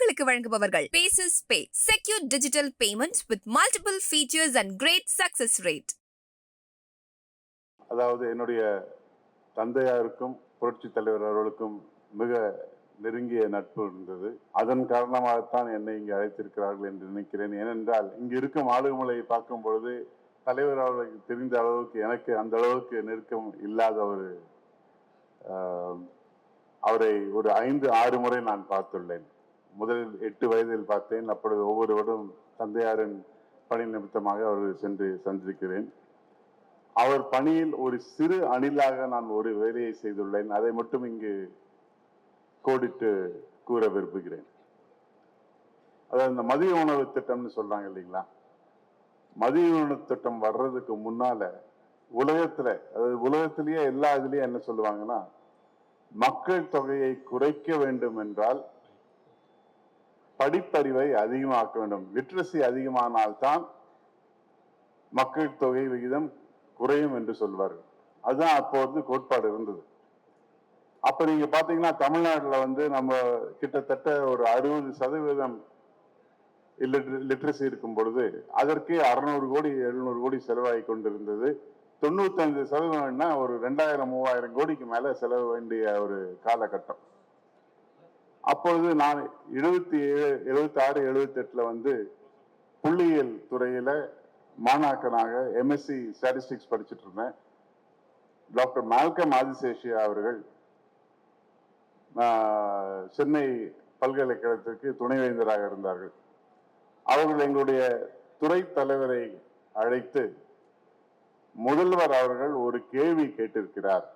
உங்களுக்கு வழங்குபவர்கள். Paces pay secure digital payment with multiple features and great success rate அதாவது என்னுடைய தந்தையாருக்கும் புரட்சி தலைவர் அவர்களுக்கும் மிக நெருங்கிய நட்பு இருந்தது. அதன் காரணமாகத்தான் என்னை இங்கே அழைத்திருக்கிறார்கள் என்று நினைக்கிறேன். ஏனென்றால் இங்கு இருக்கும் ஆளுமலையை பார்க்கும் பொழுது தலைவர் அவர்களுக்கு தெரிந்த அளவுக்கு எனக்கு அந்த அளவுக்கு நெருக்கம் இல்லாத ஒரு அவரை ஒரு ஐந்து ஆறு முறை நான் பார்த்துள்ளேன். முதலில் எட்டு வயதில் பார்த்தேன். அப்பொழுது ஒவ்வொருவரும் தந்தையாரின் பணி நிமித்தமாக அவர் சென்று சந்திருக்கிறேன் அவர் பணியில் ஒரு சிறு அணிலாக நான் ஒரு வேலையை செய்துள்ளேன். அதை மட்டும் இங்கு கோடிட்டு கூற விரும்புகிறேன். அதாவது இந்த மதிய உணவு திட்டம்னு சொல்றாங்க இல்லைங்களா? மதிய உணவு திட்டம் வர்றதுக்கு முன்னால உலகத்துல அதாவது உலகத்திலேயே எல்லா இதுலயும் என்ன சொல்லுவாங்கன்னா மக்கள் தொகையை குறைக்க வேண்டும் என்றால் படிப்பறிவை அதிகமாக்க வேண்டும். லிட்ரஸி அதிகமானால்தான் மக்கள் தொகை விகிதம் குறையும் என்று சொல்வார்கள். அதுதான் அப்போது கோட்பாடு இருந்தது. அப்ப நீங்க பாத்தீங்கன்னா தமிழ்நாட்டில் வந்து நம்ம கிட்டத்தட்ட ஒரு அறுபது சதவீதம் லிட்ரஸி இருக்கும் பொழுது அதற்கே அறுநூறு கோடி எழுநூறு கோடி செலவாகி கொண்டிருந்தது. தொண்ணூத்தஞ்சு சதவீதம்னா ஒரு ரெண்டாயிரம் மூவாயிரம் கோடிக்கு மேல செலவு வேண்டிய ஒரு காலகட்டம். அப்பொழுது நான் எழுபத்தி ஏழு எழுபத்தி ஆறு எழுபத்தி எட்டுல வந்து புள்ளியியல் துறையில மாணாக்கனாக எம்எஸ்சி ஸ்டாட்டிஸ்டிக்ஸ் படிச்சுட்டு இருந்தேன். டாக்டர் மால்கம் ஆதிசேஷியா அவர்கள் சென்னை பல்கலைக்கழகத்திற்கு துணைவேந்தராக இருந்தார்கள். அவர்கள் எங்களுடைய துறை தலைவரை அழைத்து முதல்வர் அவர்கள் ஒரு கேள்வி கேட்டிருக்கிறார்.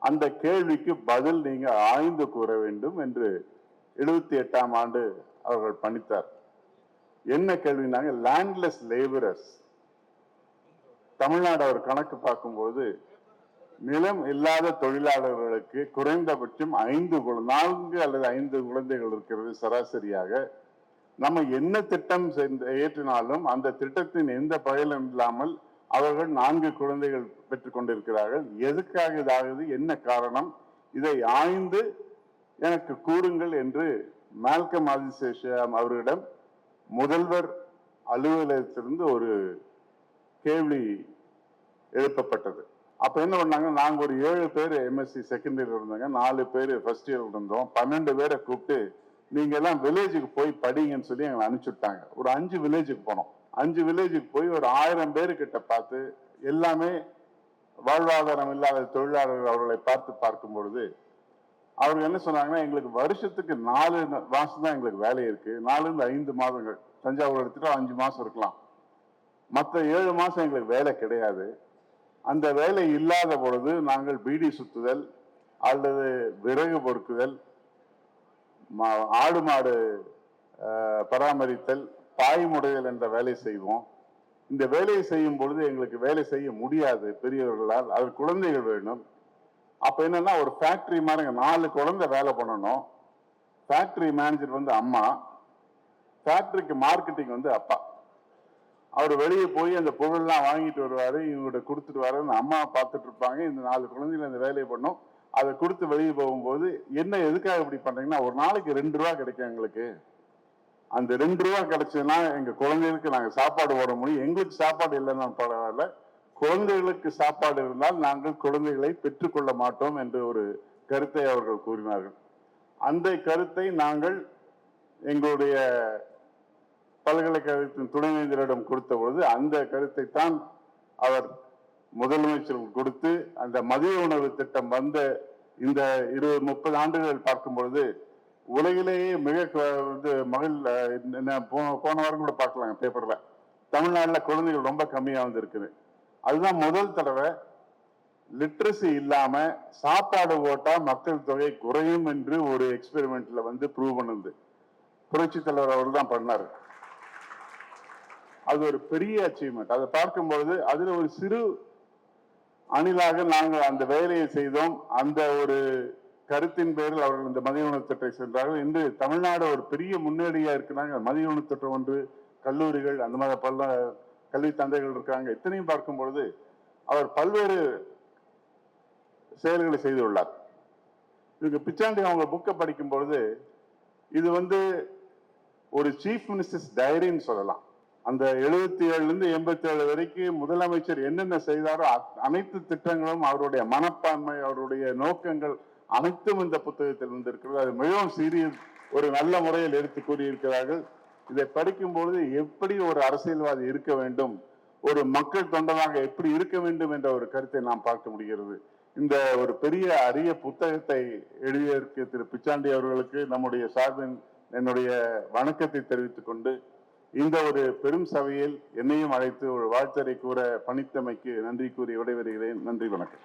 அந்த கேள்விக்கு பதில் நீங்க ஆய்ந்து கூற வேண்டும் என்று எழுபத்தி எட்டாம் ஆண்டு அவர்கள் பணித்தார். என்ன கேள்வினாங்க? லேண்ட்லெஸ் லேபரர்ஸ் தமிழ்நாடு அவர் கணக்கு பார்க்கும்போது நிலம் இல்லாத தொழிலாளர்களுக்கு குறைந்தபட்சம் ஐந்து நான்கு அல்லது ஐந்து குழந்தைகள் இருக்கிறது சராசரியாக. நம்ம என்ன திட்டம் சென்று- ஏற்றினாலும் அந்த திட்டத்தின் எந்த பயனும் இல்லாமல் அவர்கள் நான்கு குழந்தைகள் பெற்றுக் கொண்டிருக்கிறார்கள். எதுக்காக இதாகுது? என்ன காரணம்? இதை ஆய்ந்து எனக்கு கூறுங்கள் என்று மால்கம் ஆதிசேஷம் அவர்களிடம் முதல்வர் அலுவலகத்திலிருந்து ஒரு கேள்வி எழுப்பப்பட்டது. அப்ப என்ன பண்ணாங்க? நாங்க ஒரு ஏழு பேர் எம்எஸ்சி செகண்ட் இயர் இருந்தாங்க. நாலு பேர் ஃபர்ஸ்ட் இயர் இருந்தோம். பன்னெண்டு பேரை கூப்பிட்டு நீங்க எல்லாம் வில்லேஜுக்கு போய் படிங்கன்னு சொல்லி எங்களை அனுப்பிச்சுட்டாங்க. ஒரு அஞ்சு வில்லேஜுக்கு போனோம். அஞ்சு வில்லேஜுக்கு போய் ஒரு ஆயிரம் பேரு கிட்ட பார்த்து எல்லாமே வாழ்வாதாரம் இல்லாத தொழிலாளர்கள் அவர்களை பார்த்து பார்க்கும் பொழுது அவர்கள் என்ன சொன்னாங்கன்னா எங்களுக்கு வருஷத்துக்கு நாலு மாசம் தான் எங்களுக்கு வேலை இருக்கு. நாலுல ஐந்து மாதங்கள். தஞ்சாவூர் எடுத்துட்டா அஞ்சு மாசம் இருக்கலாம். மற்ற ஏழு மாசம் எங்களுக்கு வேலை கிடையாது. அந்த வேலை இல்லாத பொழுது நாங்கள் பீடி சுத்துதல் அல்லது விறகு பொறுக்குதல் மா- ஆடு மாடு பராமரித்தல் பாய்முடையல் என்ற வேலை செய்வோம். இந்த வேலையை செய்யும் பொழுது எங்களுக்கு வேலை செய்ய முடியாது. பெரியவர்களால் அது குழந்தைகள் வேணும். அப்போ என்னன்னா ஒரு ஃபேக்டரி மாதிரி நாலு குழந்தை வேலை பண்ணணும். ஃபேக்டரி மேனேஜர் வந்து அம்மா. ஃபேக்டரிக்கு மார்க்கெட்டிங் வந்து அப்பா. அவர் வெளியே போய் அந்த பொருள்லாம் வாங்கிட்டு வருவார் இவங்ககிட்ட கொடுத்துட்டு வர்றேன்னு அம்மா பார்த்துட்டு இருப்பாங்க. இந்த நாலு குழந்தைகள் அந்த வேலையை பண்ணும். அதை கொடுத்து வெளியே போகும்போது என்ன எதுக்காக இப்படி பண்ணுறீங்கன்னா ஒரு நாளைக்கு ரெண்டு ரூபா கிடைக்கும் எங்களுக்கு. அந்த ரெண்டு ரூபா கிடைச்சதுன்னா எங்க குழந்தைகளுக்கு நாங்க சாப்பாடு போட முடியும். எங்களுக்கு சாப்பாடு இல்லைன்னா பரவாயில்ல. குழந்தைகளுக்கு சாப்பாடு இருந்தால் நாங்கள் குழந்தைகளை பெற்றுக்கொள்ள மாட்டோம் என்று ஒரு கருத்தை அவர்கள் கூறினார்கள். அந்த கருத்தை நாங்கள் எங்களுடைய பல்கலைக்கழகத்தின் துணைவேந்தரிடம் கொடுத்த பொழுது அந்த கருத்தை தான் அவர் முதலமைச்சர் கொடுத்து அந்த மதிய உணவு திட்டம் வந்த இந்த இருபது முப்பது ஆண்டுகள் பார்க்கும் பொழுது உலகிலேயே மிக கு- இது மகள் என்ன போன போன வாரம் கூட பார்க்கலாம் பேப்பர்ல தமிழ்நாட்டில் குழந்தைகள் ரொம்ப கம்மியாக வந்து இருக்குது அதுதான் முதல் தடவை லிட்ரஸி இல்லாம சாப்பாடு ஓட்டா மக்கள் தொகை குறையும் என்று ஒரு எக்ஸ்பெரிமெண்ட்ல வந்து ப்ரூவ் பண்ணுது. புரட்சி தலைவர் அவர் தான் பண்ணாரு. அது ஒரு பெரிய அச்சீவ்மெண்ட் அதை பார்க்கும்பொழுது அதுல ஒரு சிறு அணிலாக நாங்கள் அந்த வேலையை செய்தோம். அந்த ஒரு கருத்தின் பேரில் அவர்கள் இந்த மதிய உணவு திட்டத்தை சென்றார்கள். இன்று தமிழ்நாடு ஒரு பெரிய முன்னேடியா இருக்கிறாங்க மதிய உணவு திட்டம் ஒன்று கல்லூரிகள் அந்த மாதிரி பல கல்வி தந்தைகள் இருக்காங்க. இத்தனையும் பார்க்கும் பொழுது அவர் பல்வேறு செயல்களை செய்துள்ளார் இவங்க பிச்சாண்டி அவங்க புக்கை படிக்கும் பொழுது இது வந்து ஒரு சீஃப் மினிஸ்டர்ஸ் டைரின்னு சொல்லலாம். அந்த எழுபத்தி ஏழுல இருந்து எண்பத்தி ஏழு வரைக்கும் முதலமைச்சர் என்னென்ன செய்தாரோ அனைத்து திட்டங்களும் அவருடைய மனப்பான்மை அவருடைய நோக்கங்கள் அனைத்தும் இந்த புத்தகத்தில் வந்திருக்கிறது. அது மிகவும் சீரியஸ் ஒரு நல்ல முறையில் எடுத்து கூறியிருக்கிறார்கள். இதை படிக்கும் பொழுது எப்படி ஒரு அரசியல்வாதி இருக்க வேண்டும்? ஒரு மக்கள் தொண்டனாக எப்படி இருக்க வேண்டும் என்ற ஒரு கருத்தை நாம் பார்க்க முடிகிறது. இந்த ஒரு பெரிய அரிய புத்தகத்தை எழுதியிருக்க திரு பிச்சாண்டி அவர்களுக்கு நம்முடைய சார்பின் என்னுடைய வணக்கத்தை தெரிவித்துக் கொண்டு இந்த ஒரு பெரும் சபையில் என்னையும் அழைத்து ஒரு வாழ்த்தரை கூற பணித்தமைக்கு நன்றி கூறி விடைபெறுகிறேன். நன்றி வணக்கம்.